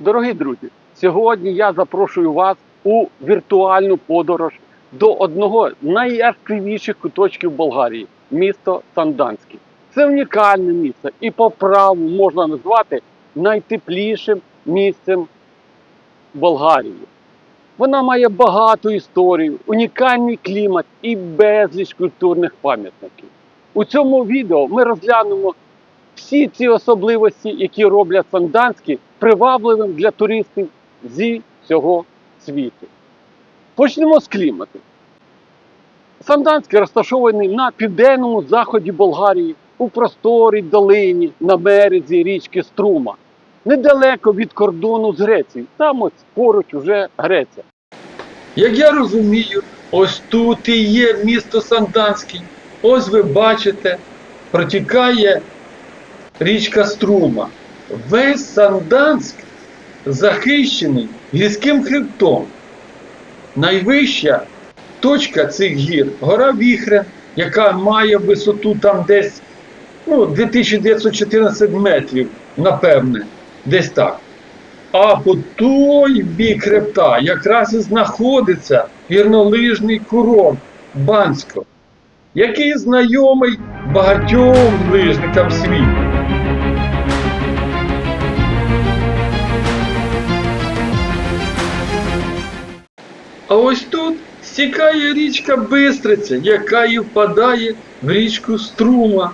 Дорогі друзі, сьогодні я запрошую вас у віртуальну подорож до одного з найяскравіших куточків Болгарії місто Санданське. Це унікальне місце і по праву можна назвати найтеплішим місцем Болгарії. Вона має багату історію, унікальний клімат і безліч культурних пам'ятників. У цьому відео ми розглянемо всі ці особливості, які роблять Санданський привабливим для туристів зі всього світу. Почнемо з клімату. Санданський розташований на південному заході Болгарії у просторій долині на березі річки Струма, недалеко від кордону з Грецією. Там ось поруч уже Греція. Як я розумію, ось тут і є місто Санданський. Ось ви бачите, протікає річка Струма. Весь Санданськ захищений гірським хребтом. Найвища точка цих гір гора Віхрен, яка має висоту там десь ну, 2914 метрів, напевне, десь так. А по той бік хребта якраз і знаходиться гірнолижний курорт Бансько, який знайомий багатьом лижникам світу. А ось тут стікає річка Бистриця, яка і впадає в річку Струма.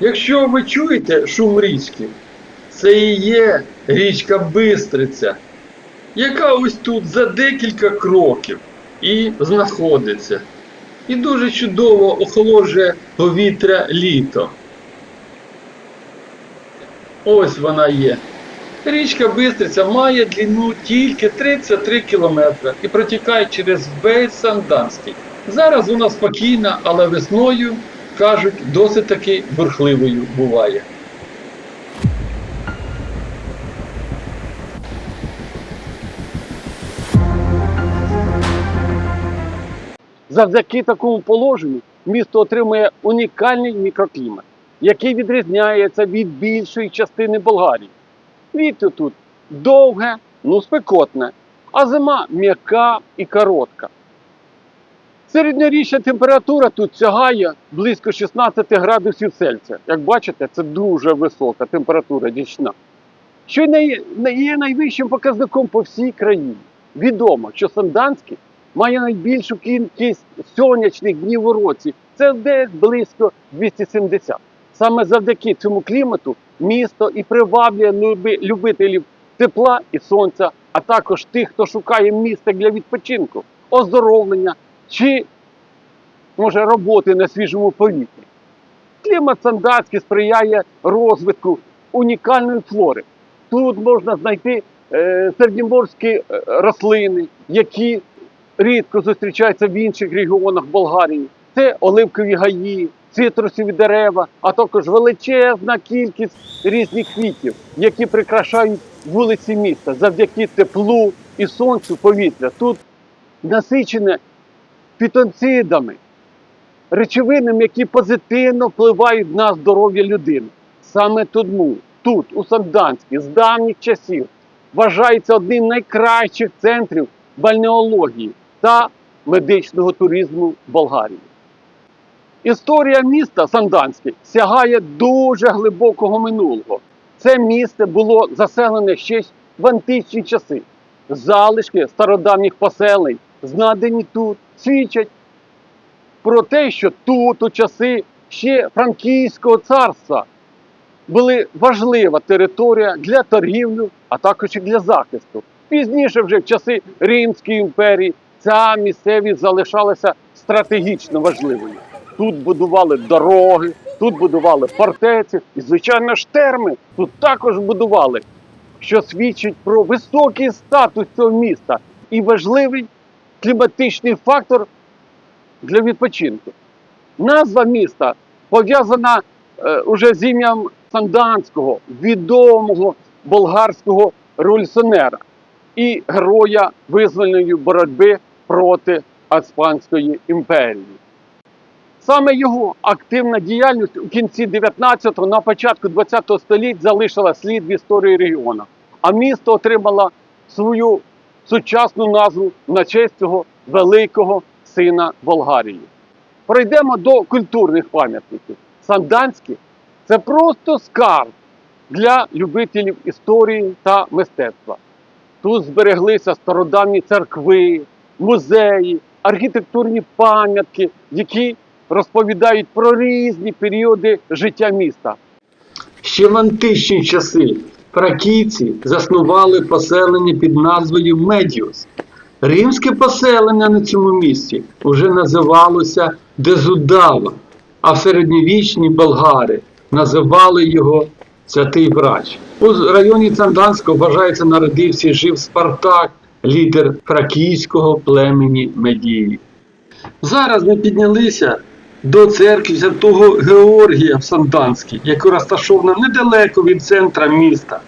Якщо ви чуєте шум річки, це і є річка Бистриця, яка ось тут за декілька кроків і знаходиться. І дуже чудово охолоджує повітря літо. Ось вона є. Річка Бистриця має длину тільки 33 кілометри і протікає через весь Санданський. Зараз вона спокійна, але весною, кажуть, досить таки бурхливою буває. Завдяки такому положенню місто отримує унікальний мікроклімат, який відрізняється від більшої частини Болгарії. Літо тут довге, ну спекотне, а зима м'яка і коротка. Середньорічна температура тут сягає близько 16 градусів Цельсія. Як бачите, це дуже висока температура річна, що є найвищим показником по всій країні. Відомо, що Санданський має найбільшу кількість сонячних днів у році. Це десь близько 270. Саме завдяки цьому клімату місто і приваблює любителів тепла і сонця, а також тих, хто шукає місце для відпочинку, оздоровлення чи може роботи на свіжому повітрі. Клімат Сандацький сприяє розвитку унікальної флори. Тут можна знайти е, середньоморські е, рослини, які рідко зустрічаються в інших регіонах Болгарії. Це оливкові гаї, цитрусові дерева, а також величезна кількість різних квітів, які прикрашають вулиці міста завдяки теплу і сонцю повітря. Тут насичене фітонцидами, речовинами, які позитивно впливають на здоров'я людини. Саме тому тут, у Санданській, з давніх часів, вважається одним з найкращих центрів бальнеології та медичного туризму Болгарії. Історія міста Санданське сягає дуже глибокого минулого. Це місце було заселене ще в античні часи. Залишки стародавніх поселень, знадані тут, свідчать про те, що тут у часи ще Франківського царства була важлива територія для торгівлі, а також і для захисту. Пізніше, вже в часи Римської імперії, ця місцевість залишалася стратегічно важливою. Тут будували дороги, тут будували фортеці і, звичайно, ж терми тут також будували, що свідчить про високий статус цього міста і важливий кліматичний фактор для відпочинку. Назва міста пов'язана е, уже з ім'ям Санданського, відомого болгарського революціонера і героя визвольної боротьби проти Іспанської імперії. Саме його активна діяльність у кінці 19-го, на початку 20-го століть залишила слід в історії регіону. а місто отримало свою сучасну назву на честь цього великого сина Болгарії. Пройдемо до культурних пам'ятників. Санданський це просто скарб для любителів історії та мистецтва. Тут збереглися стародавні церкви, музеї, архітектурні пам'ятки, які розповідають про різні періоди життя міста. Ще в античні часи фракійці заснували поселення під назвою Медіус. Римське поселення на цьому місці вже називалося Дезудава, а середньовічні болгари називали його Святий Врач. У районі Цанданського вважається народився і жив Спартак, лідер фракійського племені Медії. Зараз ми піднялися до церкви Святого Георгія в Санданській, яка розташована недалеко від центра міста.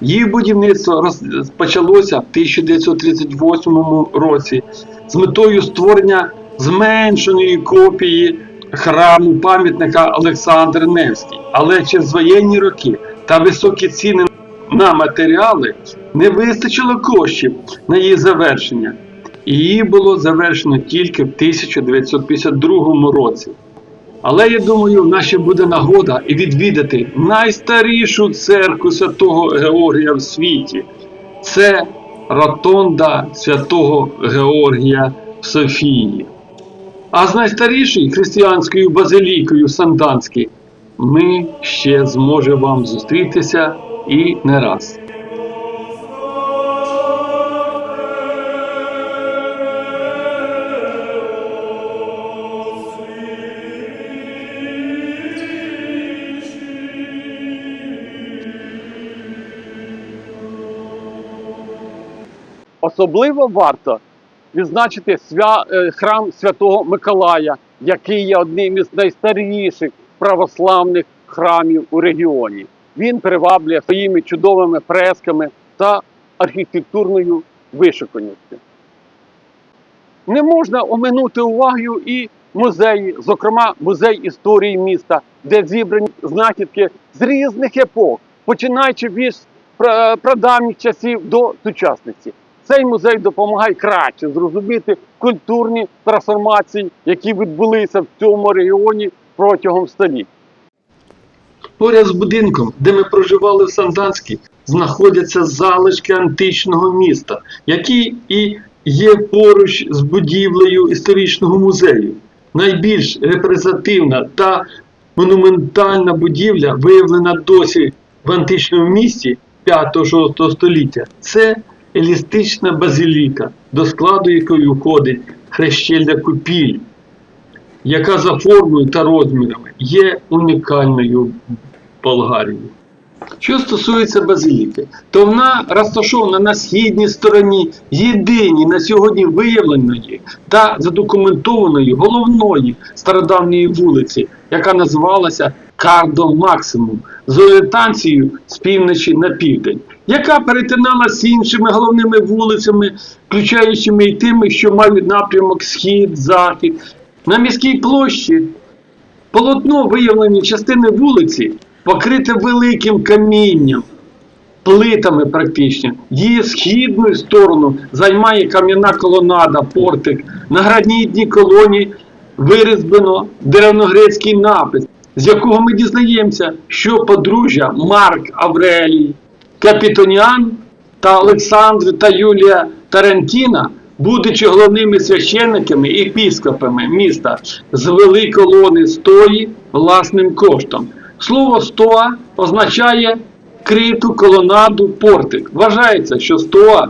Її будівництво розпочалося в 1938 році з метою створення зменшеної копії храму пам'ятника Олександр Невський. Але через воєнні роки та високі ціни на матеріали не вистачило коштів на її завершення. Її було завершено тільки в 1952 році. Але я думаю, в нас ще буде нагода і відвідати найстарішу церкву Святого Георгія в світі. Це ротонда Святого Георгія в Софії. А з найстарішою християнською базилікою в Санданській ми ще зможемо вам зустрітися і не раз. Особливо варто відзначити свя... е, храм Святого Миколая, який є одним із найстаріших православних храмів у регіоні. Він приваблює своїми чудовими фресками та архітектурною вишуканістю. Не можна оминути увагою і музеї, зокрема музей історії міста, де зібрані знахідки з різних епох, починаючи від прадавніх часів до сучасності. Цей музей допомагає краще зрозуміти культурні трансформації, які відбулися в цьому регіоні протягом століть. Поряд з будинком, де ми проживали в Санданській, знаходяться залишки античного міста, які і є поруч з будівлею історичного музею. Найбільш репрезентативна та монументальна будівля, виявлена досі в античному місті 5-6 століття, це елістична базиліка, до складу якої входить хрещельна купіль, яка за формою та розмірами є унікальною в Болгарії. Що стосується базиліки, то вона розташована на східній стороні єдиній на сьогодні виявленої та задокументованої головної стародавньої вулиці, яка називалася Кардо Максимум, з орієнтацією з півночі на південь, яка перетинала з іншими головними вулицями, включаючими і тими, що мають напрямок схід-захід. На міській площі полотно виявлені частини вулиці покрите великим камінням, плитами практично. Її східну сторону займає кам'яна колонада, портик. На гранітній колоні вирізблено деревногрецький напис, з якого ми дізнаємося, що подружжя Марк Аврелій, Капітоніан та Олександр та Юлія Тарантіна, будучи головними священниками і епіскопами міста, звели колони стої власним коштом. Слово стоа означає криту колонаду портик. Вважається, що стоа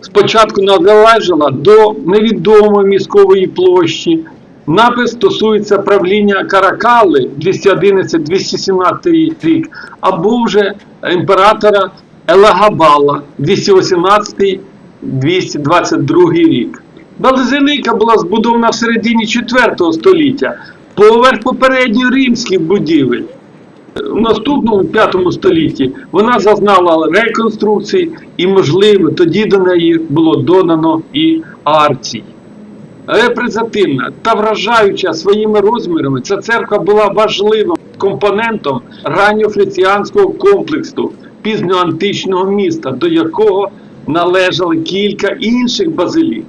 спочатку належала до невідомої міськової площі. Напис стосується правління Каракали 211-217 рік, або вже імператора Елагабала 218-222 рік. Базиліка була збудована в середині 4 століття поверх попередньої римських будівель. В наступному 5 столітті вона зазнала реконструкції і, можливо, тоді до неї було додано і арцій. Репрезентативна та вражаюча своїми розмірами, ця церква була важливим компонентом ранньофліціанського комплексу пізньоантичного міста, до якого належали кілька інших базилік.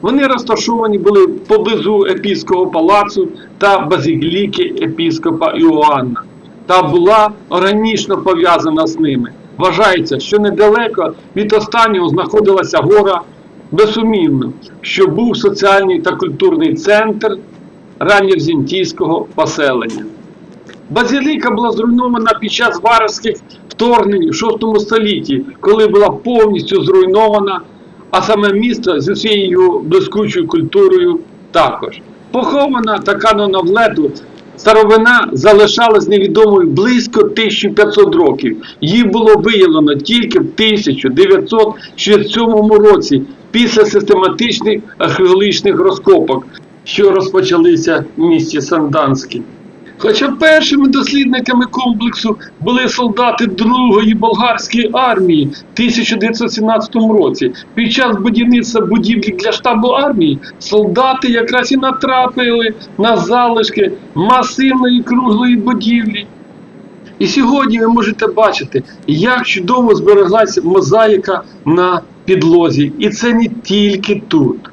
Вони розташовані були поблизу епіскопського палацу та базиліки епіскопа Іоанна та була органічно пов'язана з ними. Вважається, що недалеко від останнього знаходилася гора Безсумівно, що був соціальний та культурний центр ранньовзінтійського поселення. Базиліка була зруйнована під час варварських вторгнень в VI столітті, коли була повністю зруйнована, а саме місто з усією блискучою культурою також. Похована та канона в лету, старовина залишалась невідомою близько 1500 років. Її було виявлено тільки в 1967 році після систематичних археологічних розкопок, що розпочалися в місті Санданській. Хоча першими дослідниками комплексу були солдати Другої болгарської армії в 1917 році. Під час будівництва будівлі для штабу армії солдати якраз і натрапили на залишки масивної круглої будівлі. І сьогодні ви можете бачити, як чудово збереглася мозаїка на підлозі. І це не тільки тут.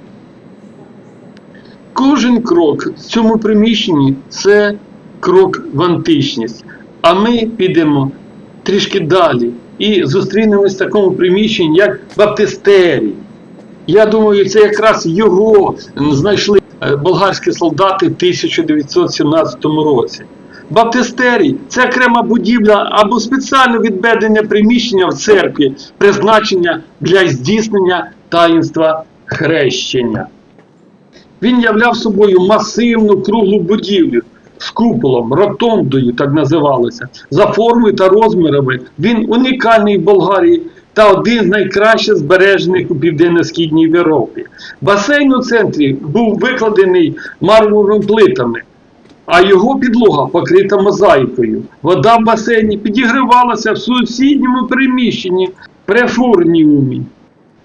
Кожен крок в цьому приміщенні це крок в античність. А ми підемо трішки далі і зустрінемось в такому приміщенні, як Баптистерій. Я думаю, це якраз його знайшли е, болгарські солдати в 1917 році. Баптистерій це окрема будівля або спеціально відведене приміщення в церкві, призначення для здійснення таїнства хрещення. Він являв собою масивну круглу будівлю з куполом, ротондою, так називалося. За формою та розмірами він унікальний в Болгарії та один з найкраще збережених у південно-східній Європі. Басейн у центрі був викладений мармуровими плитами, а його підлога покрита мозаїкою. Вода в басейні підігрівалася в сусідньому приміщенні префурніумі.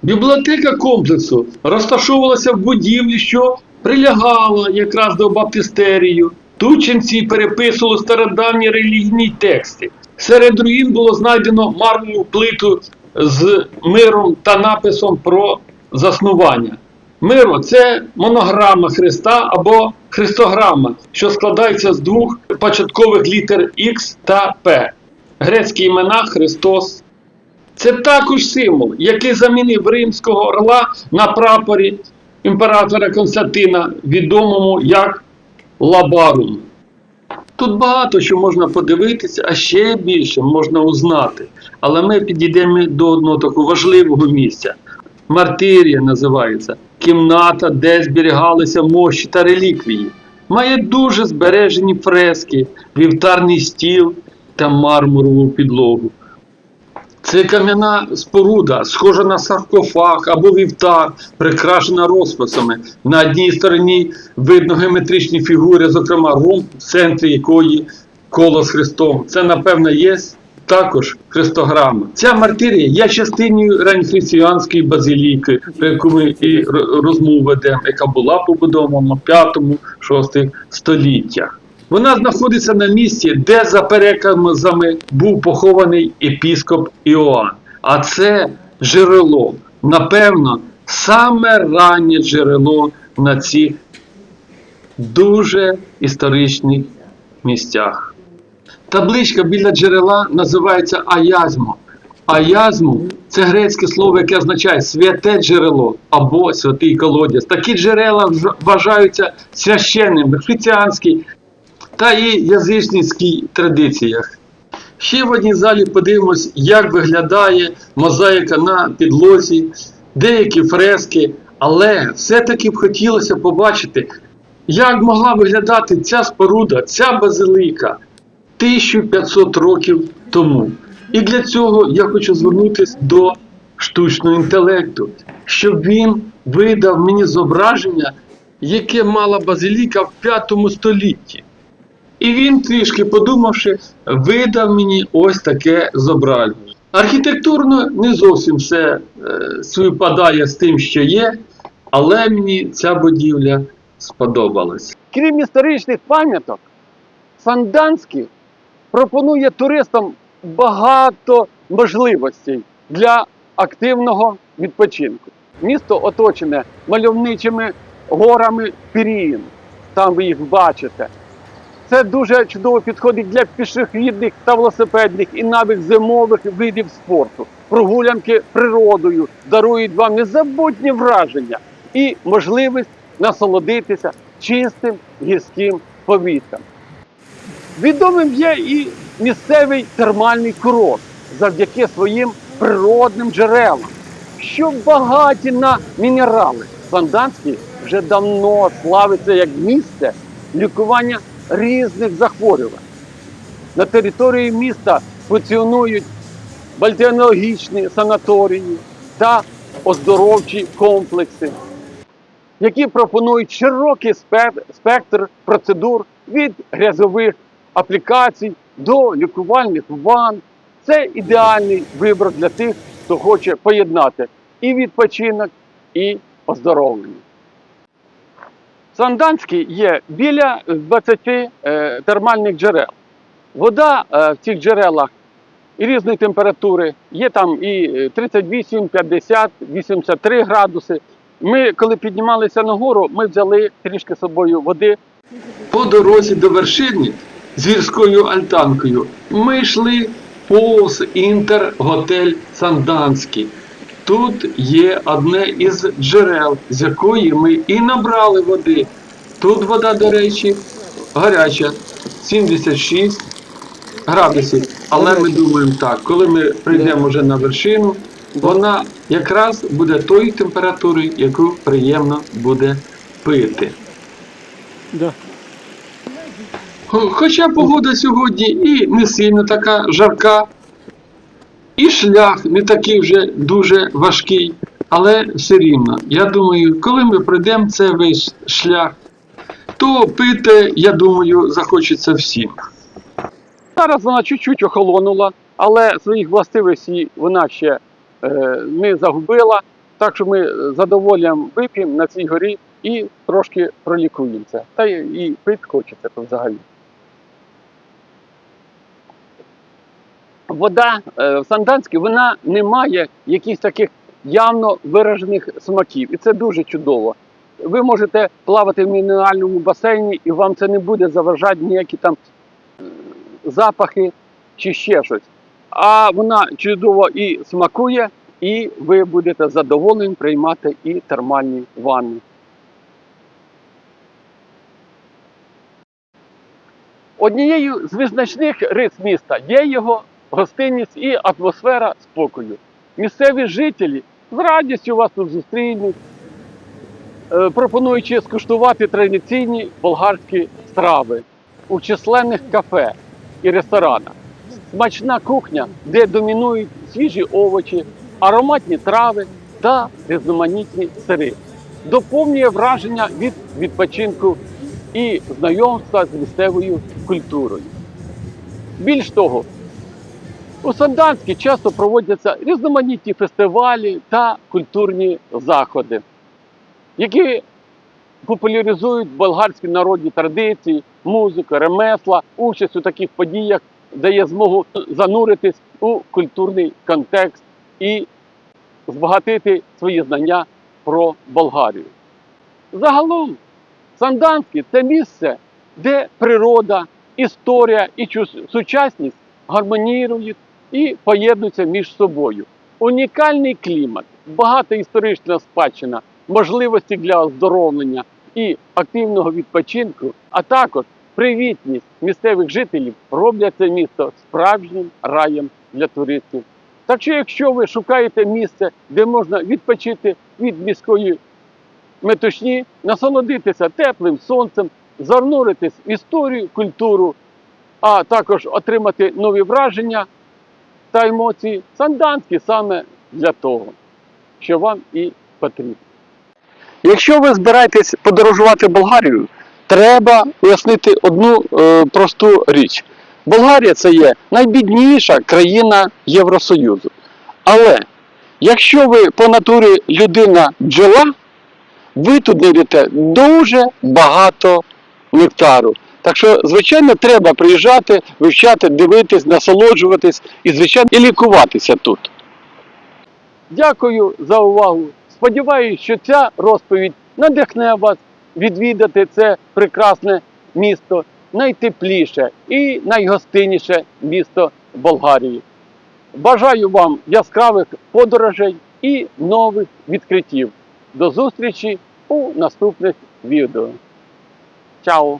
Бібліотека комплексу розташовувалася в будівлі, що прилягала якраз до баптистерію. Тут ченці переписували стародавні релігійні тексти. Серед руїн було знайдено мармуру плиту з миром та написом про заснування. Миро це монограма Христа або христограма, що складається з двох початкових літер Х та П. Грецькі імена Христос. Це також символ, який замінив римського орла на прапорі імператора Константина, відомому як Лабарум. Тут багато що можна подивитися, а ще більше можна узнати. Але ми підійдемо до одного такого важливого місця. Мартирія називається кімната, де зберігалися мощі та реліквії. Має дуже збережені фрески, вівтарний стіл та мармурову підлогу. Це кам'яна споруда, схожа на саркофаг або вівтар, прикрашена розписами. На одній стороні видно геометричні фігури, зокрема ромб, в центрі якої коло з Христом. Це, напевно, є також христограма. Ця мартирія є частиною ранньохристиянської базиліки, про яку ми і розмову ведемо, яка була побудована в 5-6 століттях. Вона знаходиться на місці, де за переказами був похований епіскоп Іоанн. А це джерело, напевно, саме раннє джерело на цих дуже історичних місцях. Табличка біля джерела називається Аязмо. Аязмо це грецьке слово, яке означає святе джерело або святий колодязь. Такі джерела вважаються священними в християнській та і язичницькій традиціях. Ще в одній залі подивимось, як виглядає мозаїка на підлозі, деякі фрески, але все-таки б хотілося побачити, як могла виглядати ця споруда, ця базилика 1500 років тому. І для цього я хочу звернутися до штучного інтелекту, щоб він видав мені зображення, яке мала базиліка в 5 столітті. І він, трішки подумавши, видав мені ось таке зображення. Архітектурно не зовсім все е, співпадає з тим, що є, але мені ця будівля сподобалась. Крім історичних пам'яток, Санданський пропонує туристам багато можливостей для активного відпочинку. Місто оточене мальовничими горами Пірін. Там ви їх бачите. Це дуже чудово підходить для пішохідних та велосипедних і навіть зимових видів спорту. Прогулянки природою дарують вам незабутні враження і можливість насолодитися чистим гірським повітрям. Відомим є і місцевий термальний курорт завдяки своїм природним джерелам, що багаті на мінерали. Санданський вже давно славиться як місце лікування різних захворювань. На території міста функціонують бальтеонологічні санаторії та оздоровчі комплекси, які пропонують широкий спектр процедур від грязових аплікацій до лікувальних ванн. Це ідеальний вибір для тих, хто хоче поєднати і відпочинок, і оздоровлення. Санданський є біля 20 е, термальних джерел. Вода е, в цих джерелах і різної температури. Є там і е, 38, 50, 83 градуси. Ми, коли піднімалися на гору, ми взяли трішки з собою води. По дорозі до вершини з гірською альтанкою ми йшли повз інтерготель Санданський. Тут є одне із джерел, з якої ми і набрали води. Тут вода, до речі, гаряча, 76 градусів. Але ми думаємо так, коли ми прийдемо вже на вершину, вона якраз буде тої температури, яку приємно буде пити. Хоча погода сьогодні і не сильно така жарка, і шлях не такий вже дуже важкий, але все рівно. Я думаю, коли ми пройдемо цей весь шлях, то пити, я думаю, захочеться всім. Зараз вона чуть-чуть охолонула, але своїх властивостей вона ще е, не загубила. Так що ми з задоволенням вип'ємо на цій горі і трошки пролікуємося. Та і пити хочеться взагалі. Вода е, в Санданській вона не має якихось таких явно виражених смаків. І це дуже чудово. Ви можете плавати в мінеральному басейні, і вам це не буде заважати ніякі там запахи чи ще щось. А вона чудово і смакує, і ви будете задоволені приймати і термальні ванни. Однією з визначних рис міста є його гостинність і атмосфера спокою. Місцеві жителі з радістю вас тут зустрінуть, е, пропонуючи скуштувати традиційні болгарські страви у численних кафе і ресторанах. Смачна кухня, де домінують свіжі овочі, ароматні трави та різноманітні сири. Доповнює враження від відпочинку і знайомства з місцевою культурою. Більш того, у Санданській часто проводяться різноманітні фестивалі та культурні заходи, які популяризують болгарські народні традиції, музику, ремесла, участь у таких подіях дає змогу зануритись у культурний контекст і збагатити свої знання про Болгарію. Загалом, Санданський це місце, де природа, історія і сучасність гармонірують і поєднуються між собою. Унікальний клімат, багата історична спадщина, можливості для оздоровлення і активного відпочинку, а також привітність місцевих жителів роблять це місто справжнім раєм для туристів. Так що, якщо ви шукаєте місце, де можна відпочити від міської метушні, насолодитися теплим сонцем, зануритись в історію, культуру, а також отримати нові враження та емоції, Санданський саме для того, що вам і потрібно. Якщо ви збираєтесь подорожувати Болгарію, треба уяснити одну е, просту річ. Болгарія це є найбідніша країна Євросоюзу. Але якщо ви по натурі людина бджола, ви тут знайдете дуже багато нектару. Так що, звичайно, треба приїжджати, вивчати, дивитись, насолоджуватись і, звичайно, і лікуватися тут. Дякую за увагу. Сподіваюсь, що ця розповідь надихне вас відвідати це прекрасне місто, найтепліше і найгостинніше місто Болгарії. Бажаю вам яскравих подорожей і нових відкриттів. До зустрічі у наступних відео. Чао!